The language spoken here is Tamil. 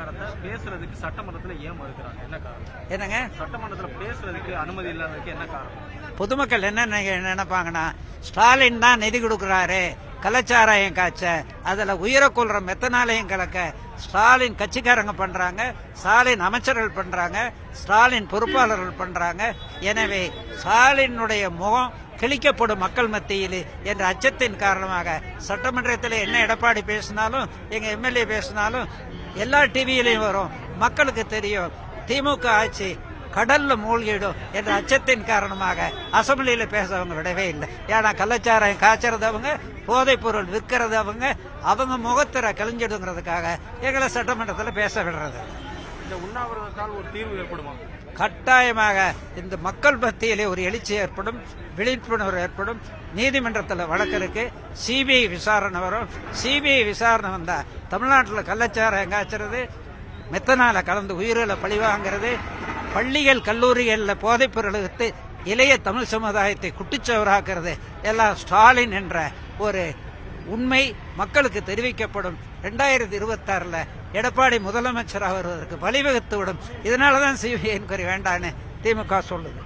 விவகாரத்தை பேசுறதுக்கு சட்டமன்றத்துல ஏன் மறுக்கிறாங்க என்ன காரணம்? என்னங்க? சட்டமன்றத்துல பேசுறதுக்கு அனுமதி இல்லாததுக்கு என்ன காரணம்? பொதுமக்கள் என்ன நினை- நினைப்பாங்கன்னா ஸ்டாலின் தான் நிதி கொடுக்கறாரு கலாச்சாரம் காய்ச்ச அதுல உயிரை கொள்ற மெத்தனாலையும் கலக்க ஸ்டாலின் கட்சிக்காரங்க பண்றாங்க ஸ்டாலின் அமைச்சர்கள் பண்றாங்க ஸ்டாலின் பொறுப்பாளர்கள் பண்றாங்க. எனவே ஸ்டாலினுடைய முகம் கிழிக்கப்படும் மக்கள் மத்தியில் என்ற அச்சத்தின் காரணமாக சட்டமன்றத்தில் என்ன எடப்பாடி பேசினாலும் எங்க எம்எல்ஏ பேசினாலும் எல்லா டிவியிலையும் வரும். மக்களுக்கு தெரியும். திமுக ஆட்சி கடல்ல மூழ்கிடும் என்ற அச்சத்தின் காரணமாக அசம்பிளியில பேசவங்க விடவே இல்லை. ஏன்னா கலாச்சாரம் காய்ச்சறது அவங்க போதைப் பொருள் விற்கிறது அவங்க அவங்க முகத்திர கழிஞ்சிடுங்கிறதுக்காக எங்களை சட்டமன்றத்தில் பேச விடுறது. இந்த உண்ணாவிரதத்தால் ஒரு தீர்வு ஏற்படுமா கட்டாயமாக இந்த மக்கள் மத்தியிலே ஒரு எழுச்சி ஏற்படும் விழிப்புணர்வு ஏற்படும். நீதிமன்றத்தில் வழக்கு இருக்கு சிபிஐ விசாரணை வரும். சிபிஐ விசாரணை வந்தால் தமிழ்நாட்டில் கள்ளச்சாரம் எங்காச்சுறது மெத்தனால கலந்து உயிரிழ பழிவாங்கிறது பள்ளிகள் கல்லூரிகளில் போதைப் பொருள் இளைய தமிழ் சமுதாயத்தை குட்டிச்சவராக்கிறது. எல்லாம் ஸ்டாலின் என்ற ஒரு உண்மை மக்களுக்கு தெரிவிக்கப்படும். ரெண்டாயிரத்தி இருபத்தாறுல எடப்பாடி முதலமைச்சராக வருவதற்கு வழிவகுத்து விடும் இதனாலதான் சிபிஐ என்கொயரி வேண்டான்னு திமுக சொல்லுது.